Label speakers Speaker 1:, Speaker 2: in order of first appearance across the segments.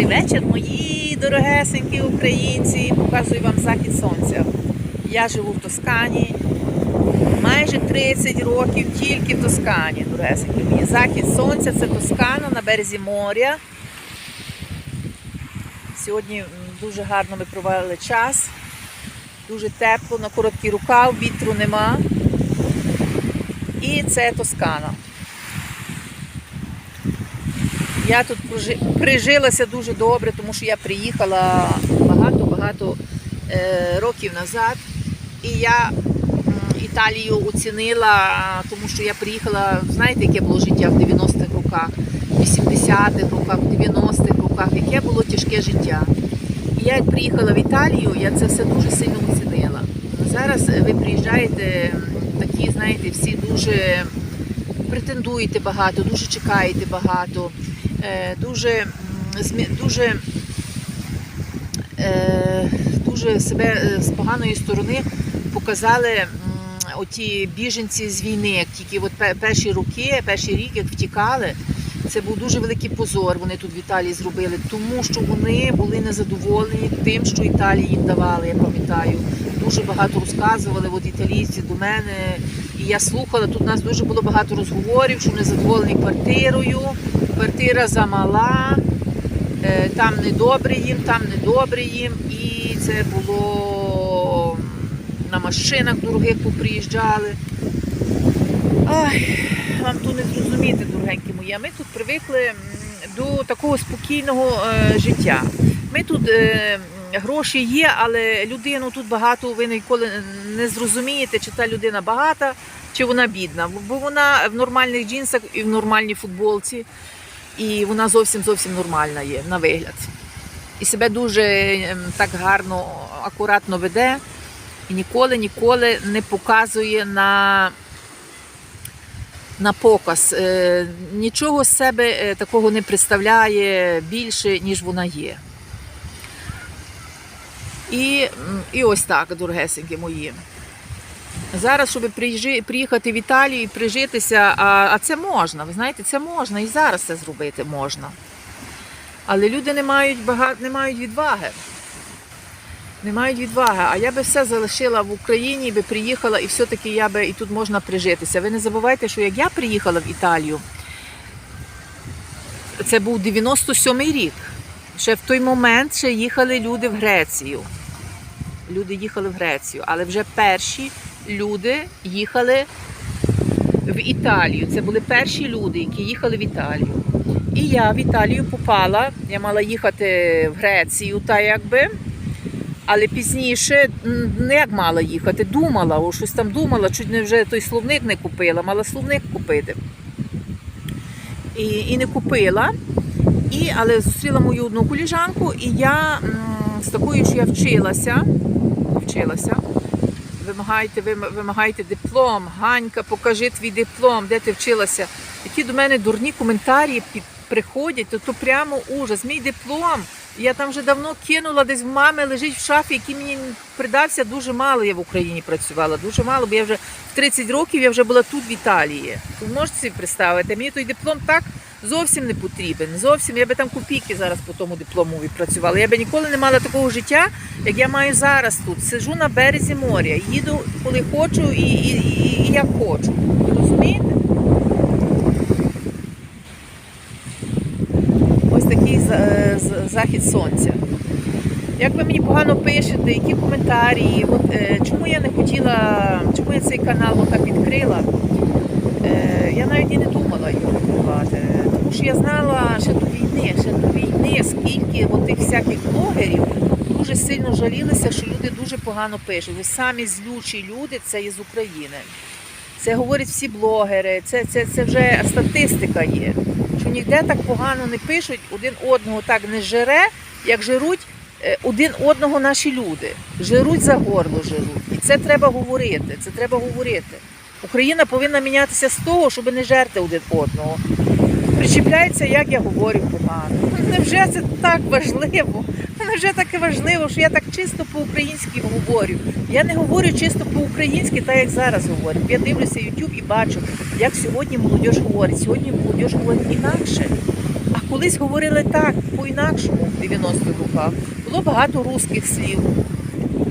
Speaker 1: Добрий вечір, мої дорогесенькі українці. Показую вам захід сонця. Я живу в Тоскані. Майже 30 років тільки в Тоскані, дорогесенькі мої. Захід сонця це Тоскана на березі моря. Сьогодні дуже гарно ми провели час. Дуже тепло, на короткий рукав, вітру нема. І це Тоскана. Я тут прижилася дуже добре, тому що я приїхала багато-багато е, років назад. І я Італію оцінила, тому що я приїхала, знаєте, яке було життя в 90-х роках, в 80-х роках, в 90-х роках, яке було тяжке життя. І я приїхала в Італію, я це все дуже сильно оцінила. Зараз ви приїжджаєте такі, знаєте, всі дуже претендуєте багато, дуже чекаєте багато, дуже, м, дуже, е, дуже себе е, з поганої сторони показали оті біженці з війни, як тільки от перші роки, перший рік, як втікали. Це був дуже великий позор. Вони тут в Італії зробили, тому що вони були незадоволені тим, що Італії їм давали. Я пам'ятаю, дуже багато розказували от італійці до мене. І я слухала. Тут нас дуже було багато розговорів, що вони задоволені квартирою. Квартира замала, е, там недобре їм, там недобре їм. І це було на машинах дорогих поприїжджали. Ай, вам тут не зрозуміти, дорогенькі мої. Ми тут привикли до такого спокійного е, життя. Ми тут е, гроші є, але людину тут багато ви ніколи не зрозумієте, чи та людина багата, чи вона бідна. Бо- вона в нормальних джинсах і в нормальній футболці, і вона зовсім зовсім нормальна є на вигляд. І себе дуже ем, так гарно, акуратно веде і ніколи ніколи не показує на на показ. Е, Нічого з себе е, такого не представляє більше, ніж вона є. І, і ось так, дорогесенькі мої. Зараз, щоб приїхати в Італію і прижитися, а, а це можна, ви знаєте, це можна і зараз це зробити можна. Але люди не мають багато, не мають відваги. Не мають відваги. А я би все залишила в Україні, би приїхала, і все-таки я би і тут можна прижитися. Ви не забувайте, що як я приїхала в Італію, це був 97-й рік. Ще в той момент ще їхали люди в Грецію. Люди їхали в Грецію, але вже перші люди їхали в Італію. Це були перші люди, які їхали в Італію. І я в Італію попала. Я мала їхати в Грецію, та якби. Але пізніше не як мала їхати, думала, о, щось там думала, чуть не вже той словник не купила, мала словник купити. І, і не купила. І, але зустріла мою одну коліжанку, і я м, з такою, що я вчилася, вчилася. Вимагайте, вимагайте диплом, Ганька, покажи твій диплом, де ти вчилася. Які до мене дурні коментарі приходять, то, то прямо ужас. Мій диплом. Я там вже давно кинула, десь в мами лежить в шафі, який мені придався. Дуже мало я в Україні працювала, дуже мало, бо я вже в 30 років я вже була тут в Італії. Ви можете собі представити, мені той диплом так зовсім не потрібен. Зовсім я би там копійки зараз по тому диплому працювала. Я би ніколи не мала такого життя, як я маю зараз тут. Сижу на березі моря, їду коли хочу і, і, і, і як хочу. Розумієте? Ось такий за- з- захід сонця. Як ви мені погано пишете, які коментарі, от, е, чому я не хотіла, чому я цей канал отак відкрила? Е, я навіть і не думала його відкривати. Тому що я знала ще до війни, ще до війни, скільки от тих всяких блогерів дуже сильно жалілися, що люди дуже погано пишуть. Ви самі злючі люди це із України. Це говорять всі блогери, це, це, це вже статистика є. Ніде так погано не пишуть, один одного так не жере, як жируть е, один одного наші люди. Жируть за горло жируть. І це треба говорити. Це треба говорити. Україна повинна мінятися з того, щоб не жерти один одного. Причіпляється, як я говорю погано. Невже це так важливо? Невже таке важливо, що я так чисто по-українськи говорю? Я не говорю чисто по-українськи, так як зараз говорю. Я дивлюся YouTube і бачу, як сьогодні молодь говорить. Сьогодні молодь говорить інакше. А колись говорили так, по-інакшому в 90-х роках. Було багато русських слів,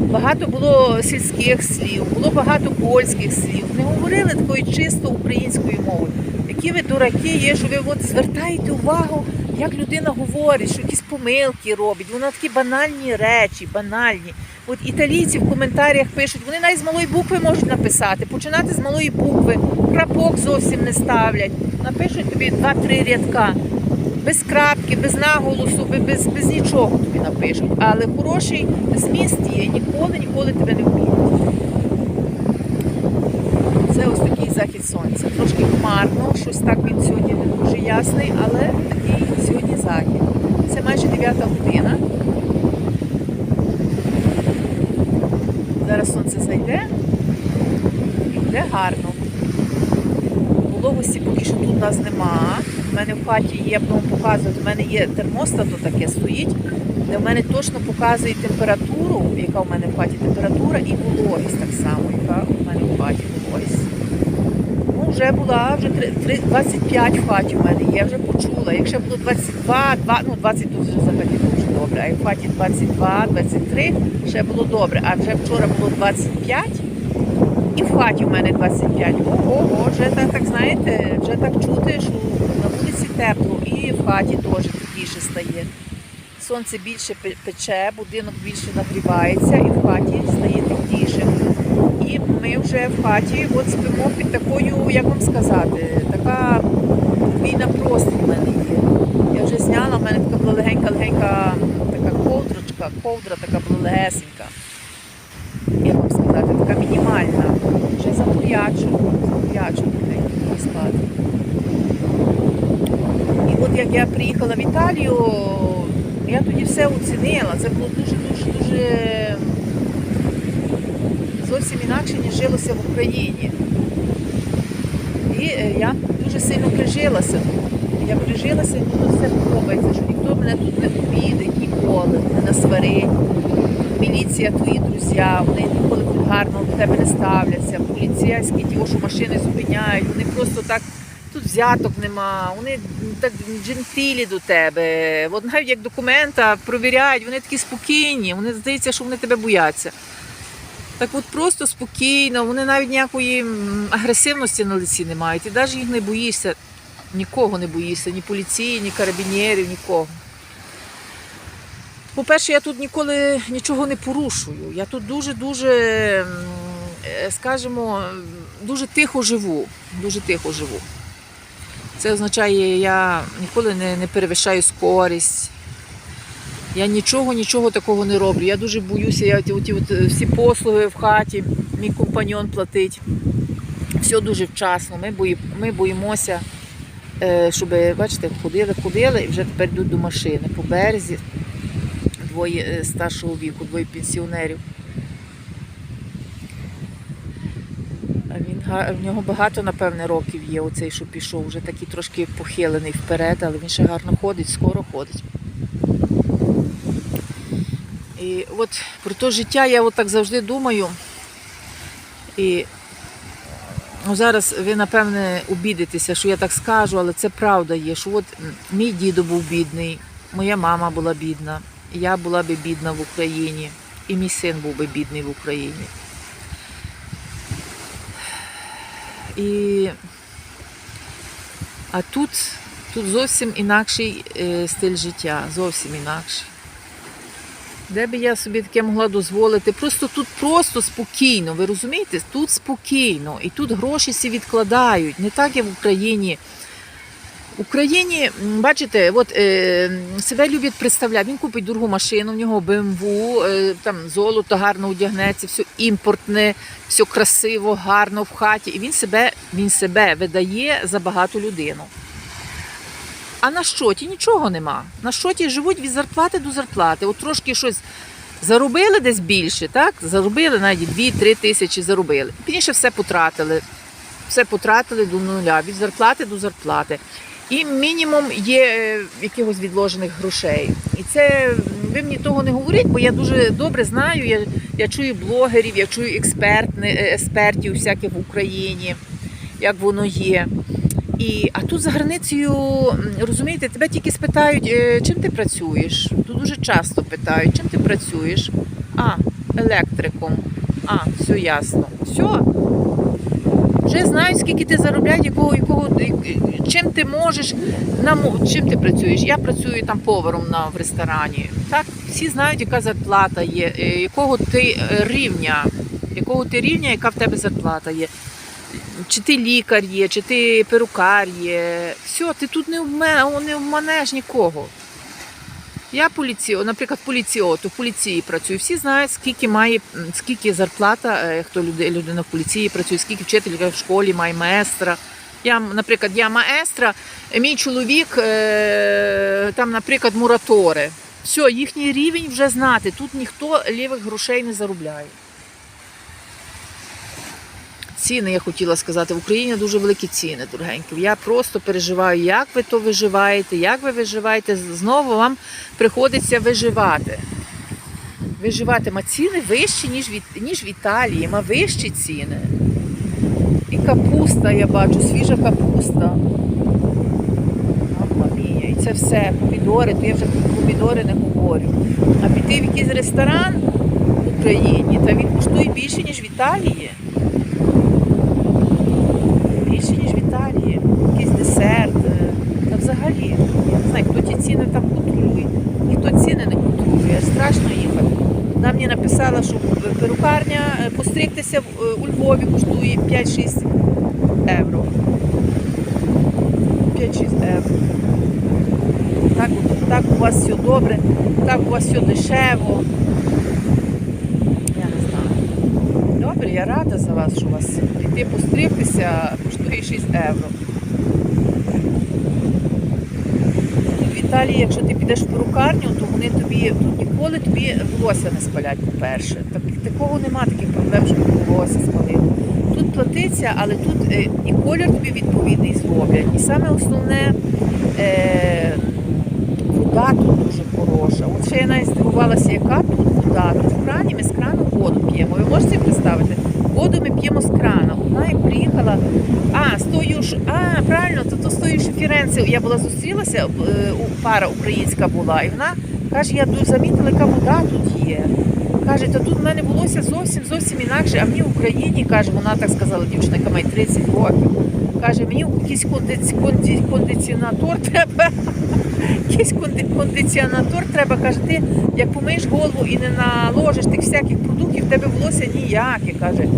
Speaker 1: багато було сільських слів, було багато польських слів. Не говорили такою чисто українською мовою. Які ви дураки є, що ви от звертаєте увагу, як людина говорить, що якісь помилки робить. Вона такі банальні речі, банальні. От італійці в коментарях пишуть, вони навіть з малої букви можуть написати, починати з малої букви, крапок зовсім не ставлять. Напишуть тобі два-три рядка. Без крапки, без наголосу, без, без, нічого тобі напишуть. Але хороший зміст є, ніколи, ніколи тебе не вміють. Це ось такий захід сонця. Трошки хмарно, щось так він сьогодні не дуже ясний, але такий захід. Це майже 9 година. Зараз сонце зайде і буде гарно. Вологості поки що тут у нас нема. У мене в хаті є, я вам показувати, у мене є термостат таке стоїть, де в мене точно показує температуру, яка в мене в хаті температура, і вологість так само, яка в мене в хаті вже була, вже три- три- 25 в хаті в мене є, вже почула. Якщо було 22, 2, ну 20 то вже взагалі дуже добре. А як в хаті 22, 23, ще було добре. А вже вчора було 25, і в хаті в мене 25. Ого, вже так, так знаєте, вже так чути, що на вулиці тепло, і в хаті теж тепліше стає. Сонце більше пе- пече, будинок більше нагрівається, і в хаті стає тепліше. І ми вже в хаті от спимо під такою, як вам сказати, така подвійна простір в мене є. Я вже зняла, в мене така була легенька-легенька така ковдрочка, ковдра така була легесенька. Як вам сказати, така мінімальна. Вже замурячу легенько була спати. І от як я приїхала в Італію, я тоді все оцінила. Це було дуже-дуже дуже зовсім жилося в Україні. І е, я дуже сильно прижилася. Я прижилася, мені все подобається, що ніхто мене тут не обідить ніколи, не насварить. Міліція, твої друзі, вони ніколи тут гарно до тебе не ставляться. Поліцейські, ті, що машини зупиняють, вони просто так. Тут взяток нема, вони так джентилі до тебе. От навіть як документа провіряють, вони такі спокійні, вони здається, що вони тебе бояться. Так от просто спокійно, вони навіть ніякої агресивності на лиці не мають. І навіть їх не боїшся, нікого не боїшся, ні поліції, ні карабінєрів, нікого. По-перше, я тут ніколи нічого не порушую. Я тут дуже-дуже, е, скажімо, дуже тихо живу. Дуже тихо живу. Це означає, я ніколи не, не перевищаю скорість. Я нічого, нічого такого не роблю. Я дуже боюся, я ті, оті от, е, всі послуги в хаті, мій компаньон платить. Все дуже вчасно. Ми, бої, ми боїмося, е, щоб, бачите, ходили, ходили і вже тепер йдуть до машини по березі. Двоє е, старшого віку, двоє пенсіонерів. Він в нього багато, напевне, років є, оцей, що пішов, вже такий трошки похилений вперед, але він ще гарно ходить, скоро ходить. І от про те життя я от так завжди думаю. І ну, зараз ви, напевне, обідитеся, що я так скажу, але це правда є, що от мій дідо був бідний, моя мама була бідна, я була би бідна в Україні, і мій син був би бідний в Україні. І... А тут, тут зовсім інакший е, стиль життя, зовсім інакший. Де би я собі таке могла дозволити? Просто тут просто спокійно, ви розумієте? Тут спокійно. І тут гроші всі відкладають, не так як в Україні. В Україні, бачите, от е, себе люблять представляти. Він купить дорогу машину, в нього БМВ, е, там золото гарно одягнеться, все імпортне, все красиво, гарно в хаті. І він себе, він себе видає за багату людину. А на щоті нічого нема. На щоті живуть від зарплати до зарплати. От трошки щось заробили десь більше, так? Заробили навіть 2-3 тисячі заробили. Пізніше все потратили. Все потратили до нуля, від зарплати до зарплати. І мінімум є е, якихось відложених грошей. І це ви мені того не говоріть, бо я дуже добре знаю. Я, я чую блогерів, я чую експертни, е, експертів всяких в Україні, як воно є. І, а тут за границею, розумієте, тебе тільки спитають, е, чим ти працюєш. Тут дуже часто питають, чим ти працюєш. А, електриком. А, все ясно. Все. Вже знають, скільки ти заробляєш, якого, якого, чим ти можеш, на, чим ти працюєш. Я працюю там поваром на, в ресторані. Так, всі знають, яка зарплата є, е, якого ти е, рівня, якого ти рівня, яка в тебе зарплата є. Чи ти лікар є, чи ти перукар є. Все, ти тут не, обманеш нікого. Я поліціо, наприклад, поліціоту, в поліції працюю. Всі знають, скільки має, скільки зарплата, е, хто люди, людина в поліції працює, скільки вчителька в школі має маестра. Я, наприклад, я маестра, е, мій чоловік е, там, наприклад, муратори. Все, їхній рівень вже знати. Тут ніхто лівих грошей не заробляє. Ціни, я хотіла сказати, в Україні дуже великі ціни, дорогенькі. Я просто переживаю, як ви то виживаєте, як ви виживаєте. Знову вам приходиться виживати. Виживати, ма ціни вищі, ніж, від, ніж в Італії, ма вищі ціни. І капуста, я бачу, свіжа капуста. Мія. І це все, помідори, то я вже помідори не говорю. А піти в якийсь ресторан в Україні, та він коштує більше, ніж в Італії. Більше, ніж в Італії. Якийсь десерт. е, Та взагалі, я не знаю, хто ті ціни там контролює. Ніхто ціни не контролює, аж страшно їхати. Вона мені написала, що перукарня в- е, у Львові коштує 5-6 євро. 5-6 євро. Так, так у вас все добре, так у вас все дешево. Я не знаю. Добре, я рада за вас, що у вас піти постригтися коштує 6 євро. Тут в Італії, якщо ти підеш в перукарню, то вони тобі тут ніколи тобі волосся не спалять, по-перше. Так, такого нема таких проблем, щоб волосся спалило. Тут платиться, але тут е, і колір тобі відповідний зроблять. І саме основне е, вода тут дуже хороша. Ще я навіть здивувалася, яка тут вода. Тут в крані ми з крану воду п'ємо. Ви можете представити? Воду ми п'ємо з крана. Одна як приїхала, а, з тою ж, а, правильно, то, то з тою ж Фіренце. Я була зустрілася, е, пара українська була, і вона каже, я замітила, яка вода тут є. Каже, та тут в мене волосся зовсім зовсім інакше, а мені в Україні, каже, вона так сказала, дівчина, яка має 30 років. Каже, мені якийсь кондиціонатор треба. Якийсь кондиціонатор треба. Каже, ти як помиєш голову і не наложиш тих всяких продуктів, в тебе волосся ніяке. Каже,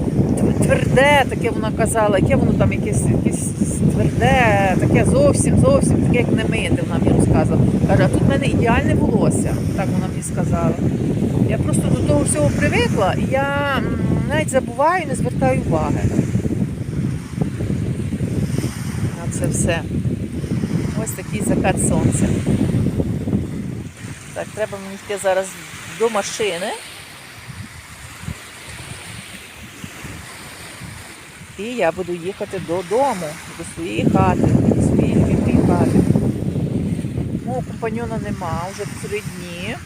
Speaker 1: тверде, таке вона казала, яке воно там якесь, якесь тверде, таке зовсім, зовсім таке, як не мити, вона мені розказувала. Каже, а тут в мене ідеальне волосся, так вона мені сказала. Я просто до того всього привикла, і я навіть забуваю і не звертаю уваги. На це все. Ось такий закат сонця. Так, треба мені йти зараз до машини. І я буду їхати додому, до своєї хати, до своєї любимої хати. Мого компаньона нема, вже три дні.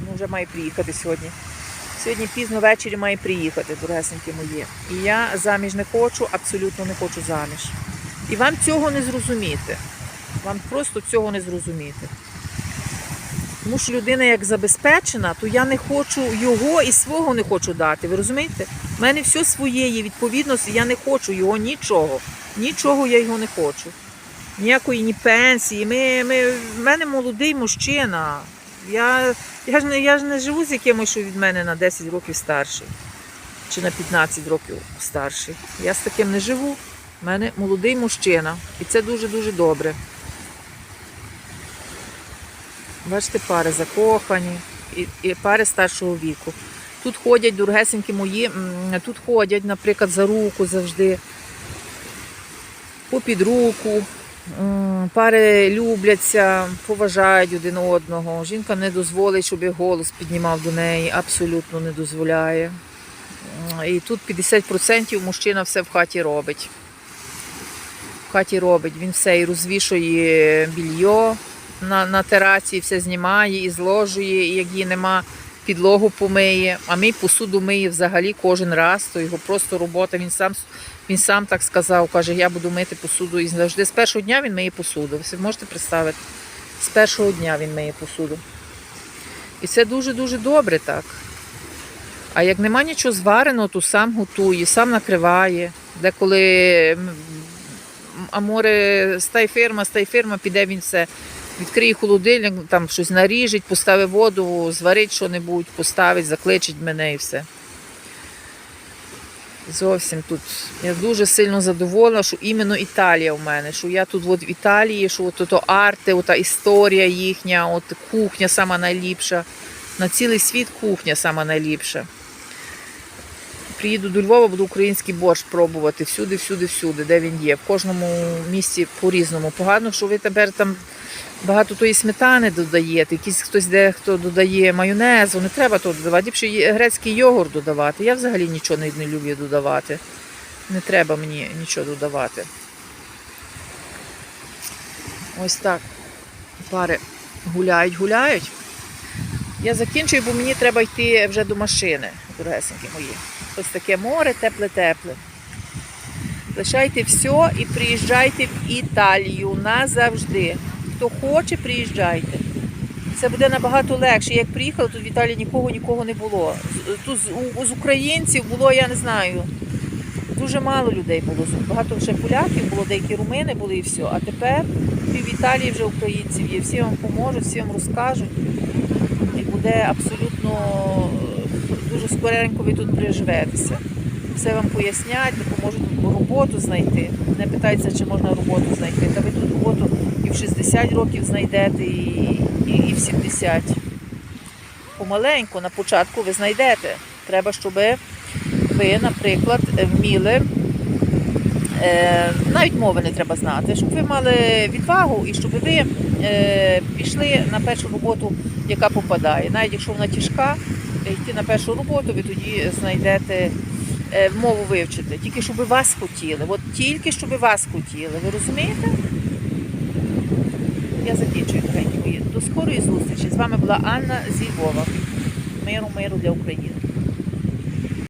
Speaker 1: Ну, вже має приїхати сьогодні. Сьогодні пізно ввечері має приїхати, дорогесенькі мої. І я заміж не хочу, абсолютно не хочу заміж. І вам цього не зрозуміти. Вам просто цього не зрозуміти. Тому що людина як забезпечена, то я не хочу його і свого не хочу дати. Ви розумієте? У мене все своє є, відповідно, я не хочу його нічого. Нічого я його не хочу. Ніякої ні пенсії. Ми, ми, в мене молодий мужчина. Я, я, ж не, я ж не живу з якимось, що від мене на 10 років старший. Чи на 15 років старший. Я з таким не живу. У мене молодий мужчина. І це дуже-дуже добре. Бачите, пари закохані і, і пари старшого віку. Тут ходять дорогесенькі мої, тут ходять, наприклад, за руку завжди, попід руку. Пари любляться, поважають один одного. Жінка не дозволить, щоб я голос піднімав до неї, абсолютно не дозволяє. І тут 50% мужчина все в хаті робить. В хаті робить. Він все і розвішує більйо на, на терасі, все знімає і зложує, і як її нема, підлогу помиє. А ми посуду миє взагалі кожен раз, то його просто робота. Він сам Він сам так сказав, каже, я буду мити посуду. І завжди з першого дня він миє посуду. Ви можете представити? З першого дня він миє посуду. І це дуже-дуже добре так. А як нема нічого звареного, то сам готує, сам накриває. Деколи м, а море стай ферма, стай ферма, піде він все. Відкриє холодильник, там щось наріжить, поставить воду, зварить що-небудь, поставить, закличить мене і все. Зовсім тут. Я дуже сильно задоволена, що іменно Італія у мене, що я тут от в Італії, що от то арти, ота історія їхня, от кухня сама найліпша. На цілий світ кухня сама найліпша. Приїду до Львова, буду український борщ пробувати всюди, всюди, всюди, де він є. В кожному місці по-різному. Погано, що ви тепер там багато тої сметани додаєте, якийсь хтось дехто додає майонезу, не треба то додавати. Ліпше грецький йогурт додавати. Я взагалі нічого не, не люблю додавати. Не треба мені нічого додавати. Ось так. Пари гуляють, гуляють. Я закінчую, бо мені треба йти вже до машини, дорогесенькі мої. Ось таке море, тепле-тепле. Лишайте все і приїжджайте в Італію назавжди. Хто хоче, приїжджайте. Це буде набагато легше. Як приїхала, тут в Італії нікого нікого не було. Тут з, українців було, я не знаю, дуже мало людей було. Багато вже поляків було, деякі румини були і все. А тепер в Італії вже українців є. Всі вам поможуть, всі вам розкажуть. І буде абсолютно дуже скоренько ви тут приживетеся. Все вам пояснять, допоможуть роботу знайти. Не питайте, чи можна роботу знайти. Та ви тут роботу в 60 років знайдете, і, і, і в 70. Помаленьку на початку ви знайдете. Треба, щоб ви, наприклад, вміли. Е, навіть мови не треба знати, щоб ви мали відвагу і щоб ви е, пішли на першу роботу, яка попадає. Навіть якщо вона тяжка, йти на першу роботу, ви тоді знайдете е, мову вивчити. Тільки щоб вас хотіли. От тільки щоб вас хотіли. Ви розумієте? Я закінчую дорогенькі мої. До скорої зустрічі. З вами була Анна зі Львова. Миру, миру для України.